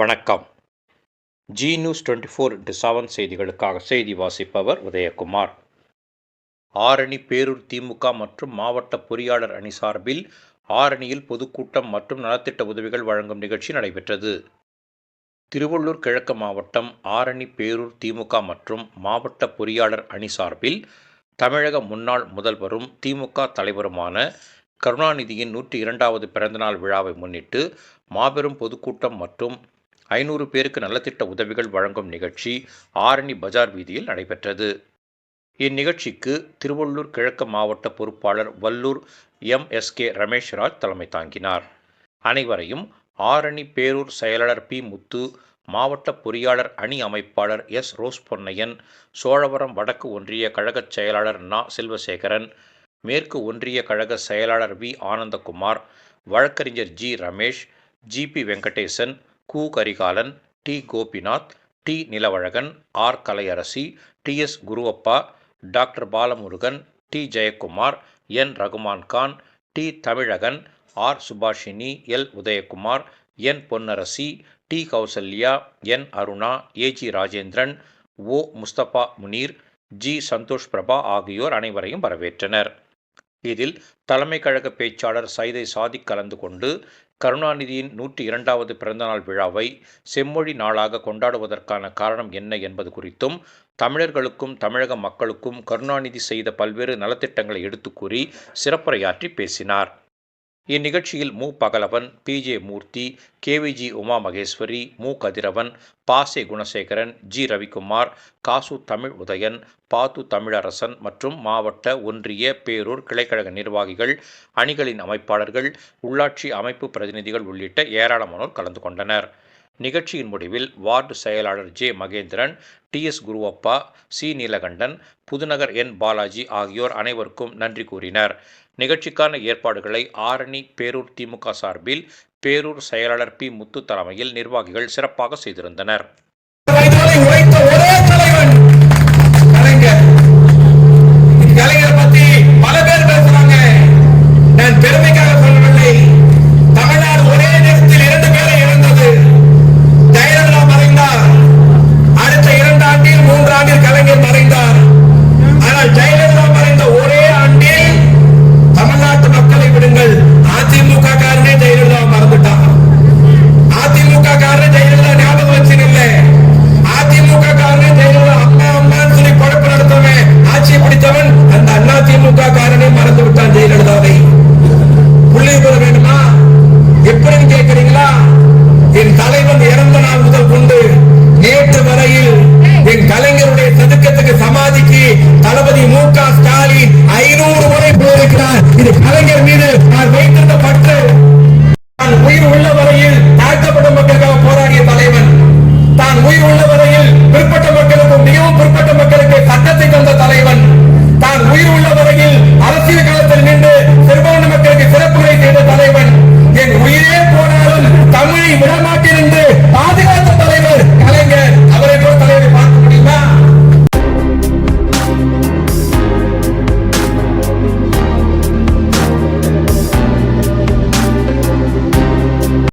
வணக்கம். G news twenty four into seven செய்திகளுக்காக செய்தி வாசிப்பவர் உதயகுமார். ஆரணி பேரூர் திமுக மற்றும் மாவட்ட பொறியாளர் அணி சார்பில் ஆரணியில் பொதுக்கூட்டம் மற்றும் நலத்திட்ட உதவிகள் வழங்கும் நிகழ்ச்சி நடைபெற்றது. திருவள்ளூர் கிழக்கு மாவட்டம் ஆரணி பேரூர் திமுக மற்றும் மாவட்ட பொறியாளர் அணி சார்பில் தமிழக முன்னாள் முதல்வரும் திமுக தலைவருமான கருணாநிதியின் நூற்றி இரண்டாவது பிறந்தநாள் விழாவை முன்னிட்டு மாபெரும் பொதுக்கூட்டம் மற்றும் ஐநூறு பேருக்கு நலத்திட்ட உதவிகள் வழங்கும் நிகழ்ச்சி ஆரணி பஜார் வீதியில் நடைபெற்றது. இந்நிகழ்ச்சிக்கு திருவள்ளூர் கிழக்கு மாவட்ட பொறுப்பாளர் Vallur M. S. K. Rameshraj தலைமை தாங்கினார். அனைவரையும் ஆரணி பேரூர் செயலாளர் பி. முத்து மாவட்ட பொறியாளர் அணி அமைப்பாளர் எஸ். ரோஸ் பொன்னையன் சோழவரம் வடக்கு ஒன்றிய கழகச் செயலாளர் நா. செல்வசேகரன் மேற்கு ஒன்றிய கழக செயலாளர் வி. ஆனந்தகுமார் வழக்கறிஞர் ஜி. ரமேஷ் ஜிபி வெங்கடேசன் கு Karikalan T Gopinath T Nilavazhagan R Kalaiyarasi T S Guruvappa doctor Balamurugan T Jayakumar N Rahman Khan T Thamizhagan R Subhashini L Udayakumar N Ponnarasi T Kausalya N Aruna AG Rajendran O Mustafa Munir G Santhosh Prabha ஆகியோர் அனைவரையும் வரவேற்றனர். இதில் தலைமை கழக பேச்சாளர் சைதை சாதிக் கலந்து கொண்டு கருணாநிதியின் நூற்றி இரண்டாவது பிறந்தநாள் விழாவை செம்மொழி நாளாக கொண்டாடுவதற்கான காரணம் என்ன என்பது குறித்தும் தமிழர்களுக்கும் தமிழக மக்களுக்கும் கருணாநிதி செய்த பல்வேறு நலத்திட்டங்களை எடுத்துக் கூறி சிறப்புரையாற்றி பேசினார். இந்நிகழ்ச்சியில் மு. Pagalavan P. J. Murthy KVG Uma Maheswari மு. கதிரவன் பாசே குணசேகரன் ஜி. ரவிக்குமார் காசு தமிழ் உதயன் பாத்து தமிழரசன் மற்றும் மாவட்ட ஒன்றிய பேரூர் கிளைக்கழக நிர்வாகிகள் அணிகளின் அமைப்பாளர்கள் உள்ளாட்சி அமைப்பு பிரதிநிதிகள் உள்ளிட்ட ஏராளமானோர் கலந்து கொண்டனர். நிகழ்ச்சியின் முடிவில் வார்டு செயலாளர் J Mahendran T S Guruvappa C Neelakandan Pudhunagar N Balaji ஆகியோர் அனைவருக்கும் நன்றி கூறினர். நிகழ்ச்சிக்கான ஏற்பாடுகளை ஆரணி பேரூர் திமுக சார்பில் பேரூர் செயலாளர் பி முத்து தலைமையில் நிர்வாகிகள் சிறப்பாக செய்திருந்தனர். கலைஞர்